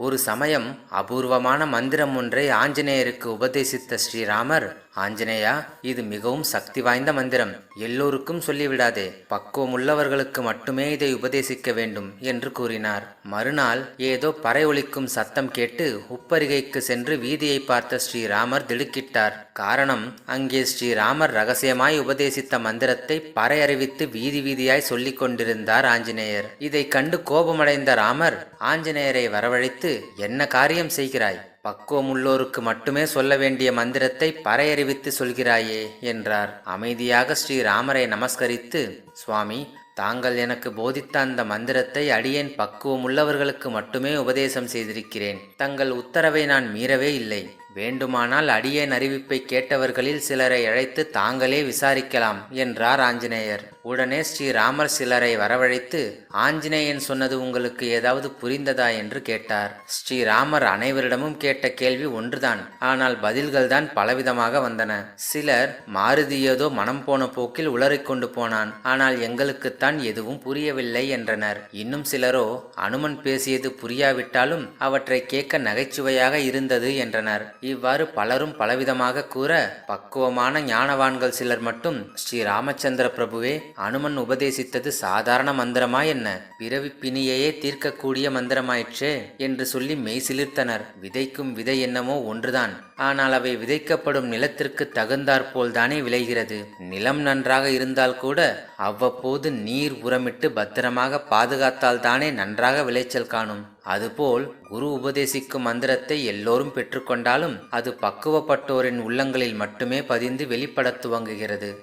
ஒரு சமயம் அபூர்வமான மந்திரம் ஒன்றை ஆஞ்சநேயருக்கு உபதேசித்த ஸ்ரீராமர் ஆஞ்சநேயா இது மிகவும் சக்தி வாய்ந்த மந்திரம். எல்லோருக்கும் சொல்லிவிடாதே பக்குவம் உள்ளவர்களுக்கு மட்டுமே இதை உபதேசிக்க வேண்டும் என்று கூறினார். மறுநாள் ஏதோ பறை ஒலிக்கும் சத்தம் கேட்டு உப்பரிகைக்கு சென்று வீதியை பார்த்த ஸ்ரீராமர் திடுக்கிட்டார். காரணம் அங்கே ஸ்ரீராமர் ரகசியமாய் உபதேசித்த மந்திரத்தை பறை அறிவித்து வீதி வீதியாய் சொல்லிக் கொண்டிருந்தார் ஆஞ்சநேயர். இதை கண்டு கோபமடைந்த ராமர் ஆஞ்சநேயரை வரவழைத்து என்ன காரியம் செய்கிறாய்? பக்குவமுள்ளோருக்கு மட்டுமே சொல்ல வேண்டிய மந்திரத்தை பறையறிவித்து சொல்கிறாயே என்றார். அமைதியாக ஸ்ரீராமரை நமஸ்கரித்து சுவாமி தாங்கள் எனக்கு போதித்த அந்த மந்திரத்தை அடியேன் பக்குவம் உள்ளவர்களுக்கு மட்டுமே உபதேசம் செய்திருக்கிறேன். தங்கள் உத்தரவை நான் மீறவே இல்லை. வேண்டுமானால் அடியேன் அறிவிப்பை கேட்டவர்களில் சிலரை அழைத்து தாங்களே விசாரிக்கலாம் என்றார் ஆஞ்சநேயர். உடனே ஸ்ரீராமர் சிலரை வரவழைத்து ஆஞ்சநேயன் சொன்னது உங்களுக்கு ஏதாவது புரிந்ததா? என்று கேட்டார். ஸ்ரீராமர் அனைவரிடமும் கேட்ட கேள்வி ஒன்றுதான் ஆனால் பதில்கள் தான் பலவிதமாக வந்தன. சிலர் மாருதி ஏதோ மனம் போன போக்கில் உளறிக்கொண்டு போனான் ஆனால் எங்களுக்குத்தான் எதுவும் புரியவில்லை என்றனர். இன்னும் சிலரோ அனுமன் பேசியது புரியாவிட்டாலும் அவற்றை கேட்க நகைச்சுவையாக இருந்தது என்றனர். இவ்வாறு பலரும் பலவிதமாக கூற பக்குவமான ஞானவான்கள் சிலர் மட்டும் ஸ்ரீ ராமச்சந்திர பிரபுவே அனுமன் உபதேசித்தது சாதாரண மந்திரமா என்ன? பிறவி பிணியையே தீர்க்கக்கூடிய மந்திரமாயிற்றே என்று சொல்லி மெய் சிலிர்த்தனர். விதைக்கும் விதை என்னமோ ஒன்றுதான். ஆனால் அவை விதைக்கப்படும் நிலத்திற்கு தகுந்தாற்போல் தானே விளைகிறது. நிலம் நன்றாக இருந்தால் கூட அவ்வப்போது நீர் உரமிட்டு பத்திரமாக பாதுகாத்தால் தானே நன்றாக விளைச்சல் காணும். அதுபோல் குரு உபதேசிக்கும் மந்திரத்தை எல்லோரும் பெற்றுக்கொண்டாலும் அது பக்குவப்பட்டோரின் உள்ளங்களில் மட்டுமே பதிந்து வெளிப்படத் துவங்குகிறது.